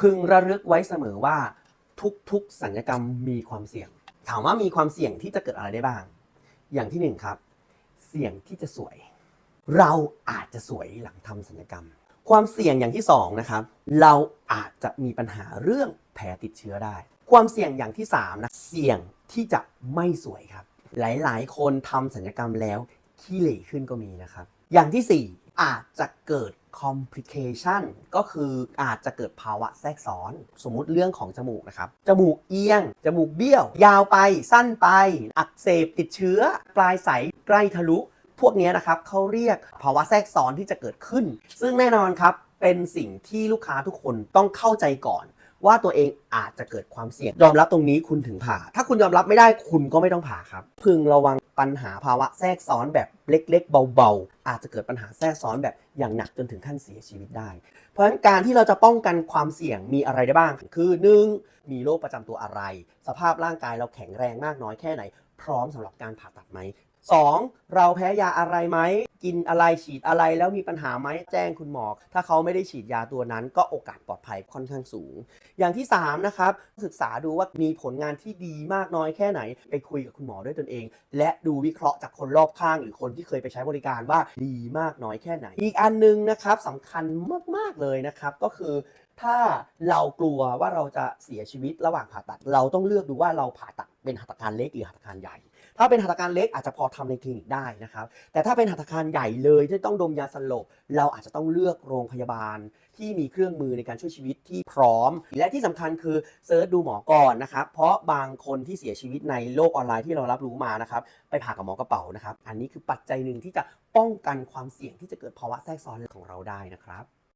พึงระลึกไว้เสมอว่าทุกๆสัญญกรรมมีความเสี่ยง ถามว่ามีความเสี่ยงที่จะเกิดอะไรได้บ้าง อย่างที่หนึ่งครับ เสี่ยงที่จะสวย เราอาจจะสวยหลังทำสัญญกรรม ความเสี่ยงอย่างที่สองนะครับ เราอาจจะมีปัญหาเรื่องแผลติดเชื้อได้ ความเสี่ยงอย่างที่สามนะ เสี่ยงที่จะไม่สวยครับ หลายๆ คนทำสัญญกรรมแล้วขี้เหร่ขึ้นก็มีนะครับ อย่างที่สี่อาจจะเกิด complication ก็คืออาจจะเกิดภาวะแทรกซ้อน สมมุติเรื่องของจมูกนะครับ จมูกเอียง จมูกเบี้ยว ยาวไปสั้นไป อักเสบติดเชื้อ ปลายใสใกล้ทะลุ พวกนี้นะครับเขาเรียกภาวะแทรกซ้อนที่จะเกิดขึ้น ซึ่งแน่นอนครับเป็นสิ่งที่ลูกค้าทุกคนต้องเข้าใจก่อน ว่าตัวเองอาจจะเกิดความเสี่ยง ยอมรับตรงนี้คุณถึงผ่า ถ้าคุณยอมรับไม่ได้คุณก็ไม่ต้องผ่าครับ พึงระวัง ปัญหาภาวะแทรกซ้อนแบบเล็ก ๆ เบาๆ อาจจะเกิดปัญหาแทรกซ้อนแบบอย่างหนักจนถึงขั้นเสียชีวิตได้ เพราะฉะนั้นการที่เราจะป้องกันความเสี่ยงมีอะไรได้บ้าง คือ 1. มีโรคประจำตัวอะไร สภาพร่างกายเราแข็งแรงมากน้อยแค่ไหน พร้อมสำหรับการผ่าตัดไหม 2. เราแพ้ยาอะไรไหม กินอะไรฉีดอะไรแล้วมีปัญหาไหมแจ้งคุณหมอ ถ้าเขาไม่ได้ฉีดยาตัวนั้น ก็โอกาสปลอดภัยค่อนข้างสูง อย่างที่ 3 นะครับ ศึกษาดูว่ามีผลงานที่ดีมากน้อยแค่ไหน ไปคุยกับคุณหมอด้วยตนเอง และดูวิเคราะห์จากคนรอบข้าง หรือคนที่เคยไปใช้บริการว่าดีมากน้อยแค่ไหน อีกอันนึงนะครับสำคัญมาก ๆ เลยนะครับก็คือถ้าเรากลัวว่าเราจะเสียชีวิตระหว่างผ่าตัด เราต้องเลือกดูว่าเราผ่าตัดเป็นหัตถการเล็กหรือหัตถการใหญ่ ถ้าเป็นหัตถการเล็กอาจจะพอทำในคลินิกได้นะครับ แต่ถ้าเป็นหัตถการใหญ่เลยที่ต้องดมยาสลบ เราอาจจะต้องเลือกโรงพยาบาล ที่มีเครื่องมือในการช่วยชีวิตที่พร้อม และที่สำคัญคือเซิร์ชดูหมอก่อนนะครับ เพราะบางคนที่เสียชีวิตในโลกออนไลน์ที่เรารับรู้มานะครับ ไปผ่ากับหมอกระเป๋านะครับ อันนี้คือปัจจัยหนึ่งที่จะป้องกันความเสี่ยงที่จะเกิดภาวะแทรกซ้อนของเราได้นะครับ